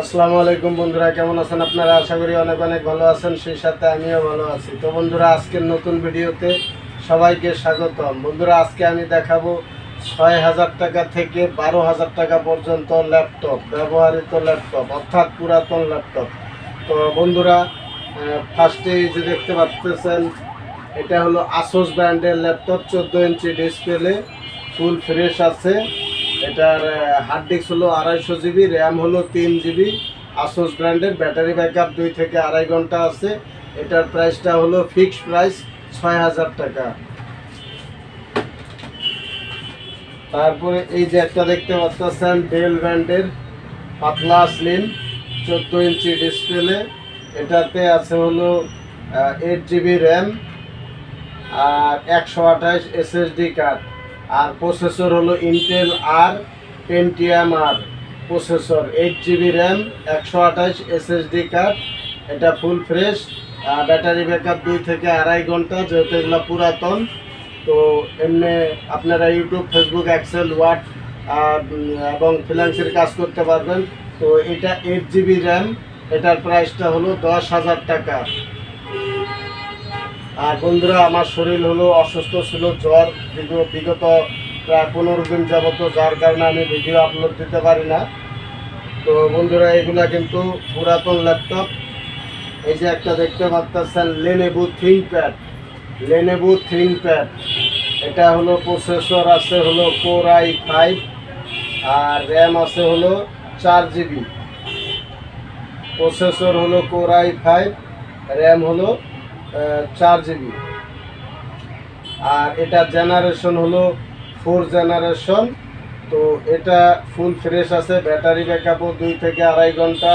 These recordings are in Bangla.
আসসালামু আলাইকুম বন্ধুরা, কেমন আছেন আপনারা? আশা করি অনেক অনেক ভালো আছেন, সেই সাথে আমিও ভালো আছি। তো বন্ধুরা, আজকের নতুন ভিডিওতে সবাইকে স্বাগতম। বন্ধুরা, আজকে আমি দেখাবো ছয় হাজার টাকা থেকে বারো হাজার টাকা পর্যন্ত ল্যাপটপ, ব্যবহৃত ল্যাপটপ, অর্থাৎ পুরাতন ল্যাপটপ। তো বন্ধুরা ফার্স্টে যে দেখতে পাচ্ছেন, এটা হলো আসোস ব্র্যান্ডের ল্যাপটপ, চোদ্দ ইঞ্চি ডিসপ্লে ফুল ফ্রেশ আছে। এটার হার্ড ডিস্ক হলো আড়াইশো জিবি র্যাম হলো তিন জিবি আসোস ব্র্যান্ডের ব্যাটারি ব্যাকআপ দুই থেকে আড়াই ঘণ্টা আছে। এটার প্রাইসটা হলো ফিক্সড প্রাইস ছয় হাজার টাকা। তারপরে এই যে একটা দেখতে পাচ্ছেন ডেল ব্র্যান্ডের পাতলা স্লিম চোদ্দ ইঞ্চি ডিসপ্লে এটাতে আছে হলো এইট জিবি র্যাম আর একশো আঠাশ এসএসডি কার্ড আর প্রসেসর হলো ইন্টেল আর পেন্টিয়াম আর প্রসেসর এইট জিবি র্যাম একশো আঠাশ এসএসডি কার্ড এটা ফুল ফ্রেশ ব্যাটারি ব্যাকআপ দুই থেকে আড়াই ঘণ্টা, যেহেতু এগুলো পুরাতন। তো এমনি আপনারা ইউটিউব ফেসবুক অ্যাক্সেল ওয়ার্ড এবং ফ্রিল্যান্সের কাজ করতে পারবেন। তো এটা এইট জিবি র্যাম এটার প্রাইসটা হলো দশ হাজার টাকা। আর বন্ধুরা, আমার শরীর হলো অসুস্থ ছিল, জ্বর বিগ- বিগত প্রায় পনেরো দিন যাবত, যার কারণে আমি ভিডিও আপলোড দিতে পারি না। তো বন্ধুরা, এগুলা কিন্তু পুরাতন ল্যাপটপ এই যে একটা দেখতে পাচ্ছেন লেনেবু থিঙ্কপ্যাড লেনেবু থিঙ্কপ্যাড এটা হলো প্রসেসর আছে, হলো কোর আই ফাইভ আর র্যাম আছে, হলো চার জিবি প্রসেসর হলো কোর আই ফাইভ র্যাম হলো চার জিবি। আর এটা জেনারেশন হলো ফোর জেনারেশন তো এটা ফুল ফ্রেশ আছে ব্যাটারি ব্যাকআপও দুই থেকে আড়াই ঘণ্টা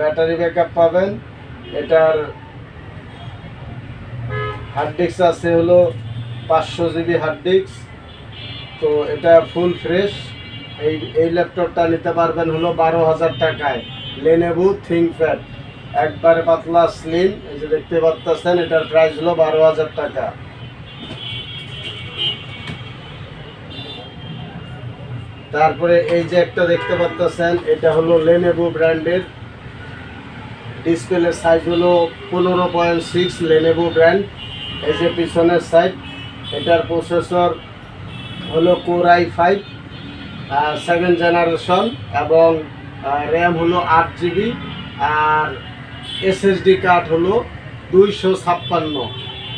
ব্যাটারি ব্যাকআপ পাবেন। এটার হার্ড ডিস্ক আছে হলো পাঁচশো জিবি হার্ড ডিস্ক তো এটা ফুল ফ্রেশ এই এই ল্যাপটপটা নিতে পারবেন হলো বারো হাজার টাকায়। লেনেবু থিঙ্কপ্যাড একবারে পাতলা স্লিম এই যে দেখতে পাচ্ছেন এটার প্রাইস হলো বারো হাজার টাকা। তারপরে এই যে একটা দেখতে পাচ্ছেন এটা হলো লেনেবু ব্র্যান্ডের ডিসপ্লের সাইজ হলো পনেরো পয়েন্ট সিক্স লেনেবু ব্র্যান্ড এই যে পিছনের সাইড এটার প্রসেসর হলো core i five seven generation এবং র্যাম হলো আট জিবি আর এসএসডি কার্ড হলো দুইশো ছাপ্পান্ন।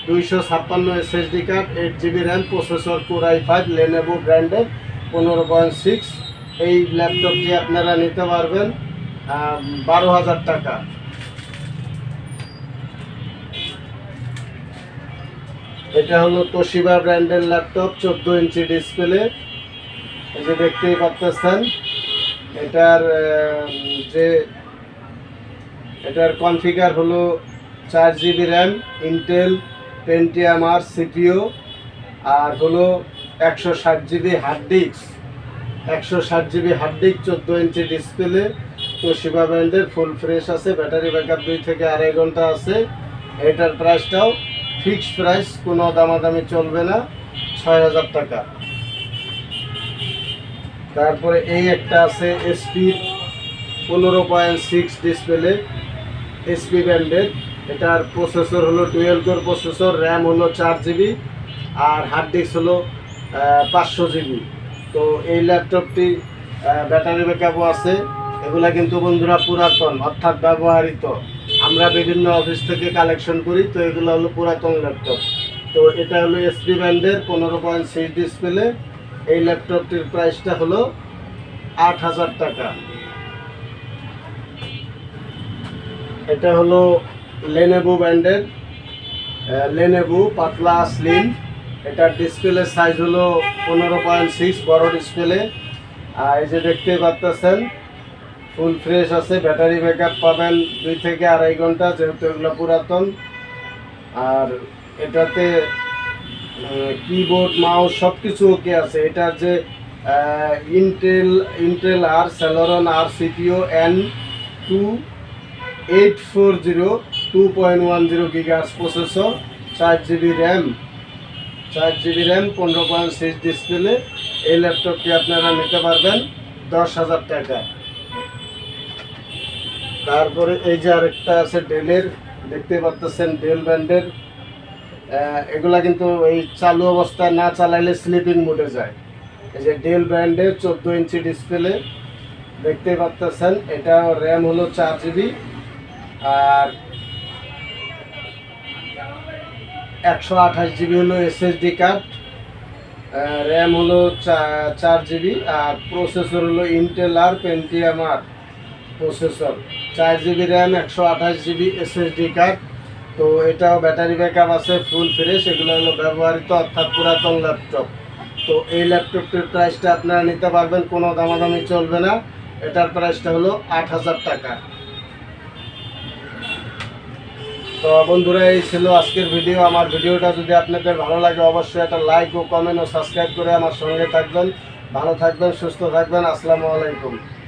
দুইশো ছাপ্পান্ন SSD card eight GB RAM processor core i five Lenovo ব্র্যান্ডের পনেরো পয়েন্ট সিক্স এই ল্যাপটপটি আপনারা নিতে পারবেন বারো হাজার টাকা। এটা হলো তোশিবা ব্র্যান্ডের ল্যাপটপ চোদ্দ ইঞ্চি ডিসপ্লে এই যে দেখতেই পারতেছেন এটার যে এটার কনফিগার হলো চার জিবি র্যাম ইন্টেল পেন্টিয়াম আর সিপিও আর হলো একশো ষাট জিবি হার্ড ডিস্ক একশো ষাট জিবি হার্ড ডিস্ক চোদ্দ ইঞ্চি ডিসপ্লে তোশিবা ব্র্যান্ডের ফুল ফ্রেশ আছে ব্যাটারি ব্যাকআপ দুই থেকে আড়াই ঘণ্টা আছে। এটার প্রাইসটাও ফিক্সড প্রাইস কোনো দামাদামি চলবে না, ছয় হাজার টাকা। তারপরে এই একটা আছে এসপি পনেরো পয়েন্ট সিক্স ডিসপ্লে এসপি ব্র্যান্ডের এটার প্রসেসর হলো ডুয়েল কোর প্রসেসর র্যাম হলো চার জিবি আর হার্ড ডিস্ক হলো পাঁচশো জিবি তো এই ল্যাপটপটি ব্যাটারি ব্যাকআপও আছে। এগুলা কিন্তু বন্ধুরা পুরাতন, অর্থাৎ ব্যবহৃত। আমরা বিভিন্ন অফিস থেকে কালেকশন করি, তো এগুলো হলো পুরাতন ল্যাপটপ তো এটা হলো এসপি ব্র্যান্ডের পনেরো পয়েন্ট সিক্স ডিসপ্লে এই ল্যাপটপটির প্রাইসটা হলো আট হাজার টাকা। এটা হলো লেনেবু ব্র্যান্ডের লেনেবু পাতলা স্লিম এটার ডিসপ্লে সাইজ হলো পনেরো পয়েন্ট সিক্স বড় ডিসপ্লে আর এই যে দেখতে পাচ্ছেন ফুল ফ্রেশ আছে ব্যাটারি ব্যাকআপ পাবেন দুই থেকে আড়াই ঘণ্টা, যেহেতু এগুলো পুরাতন। আর এটাতে কিবোর্ড মাউস সব কিছু ওকে আছে। এটার যে ইন্টেল ইন্টেল আর সেলরন আর CPU N two eight four zero two point one zero gigahertz processor চার জিবি র্যাম চার জিবি র্যাম পনেরো পয়েন্ট সিক্স ডিসপ্লে এই ল্যাপটপটি আপনারা নিতে পারবেন দশ হাজার টাকা। তারপরে এই যে আরেকটা আছে ডেলের, দেখতে পাচ্ছেন ডেল ব্র্যান্ডের। এগুলা কিন্তু এই চালু অবস্থায় না চালাইলে স্লিপিং মোডে যায়। এই যে ডেল ব্র্যান্ডের চোদ্দ ইঞ্চি ডিসপ্লে দেখতে পাচ্ছেন এটা র্যাম হলো চার জিবি আর একশো আঠাশ জিবি হলো এসএসডি কার্ড র্যাম হলো চার জিবি, আর প্রসেসর হলো ইন্টেল আর পেন্টিএম আর প্রসেসর চার জিবি র্যাম একশো আঠাশ জিবি এসএসডি কার্ড তো এটাও ব্যাটারি ব্যাকআপ আছে ফুল ফ্রেশ এগুলো হলো ব্যবহৃত অর্থাৎ পুরাতন ল্যাপটপ তো এই ল্যাপটপটির প্রাইসটা আপনারা নিতে পারবেন, কোনো দামাদামি চলবে না। এটার প্রাইসটা হলো আট হাজার টাকা। তো বন্ধুরা, এই ছিল আজকের ভিডিও আমার ভিডিওটা যদি আপনাদের ভালো লাগে, অবশ্যই একটা লাইক ও কমেন্ট ও সাবস্ক্রাইব করে আমার সঙ্গে থাকবেন। ভালো থাকবেন, সুস্থ থাকবেন। আসসালামু আলাইকুম।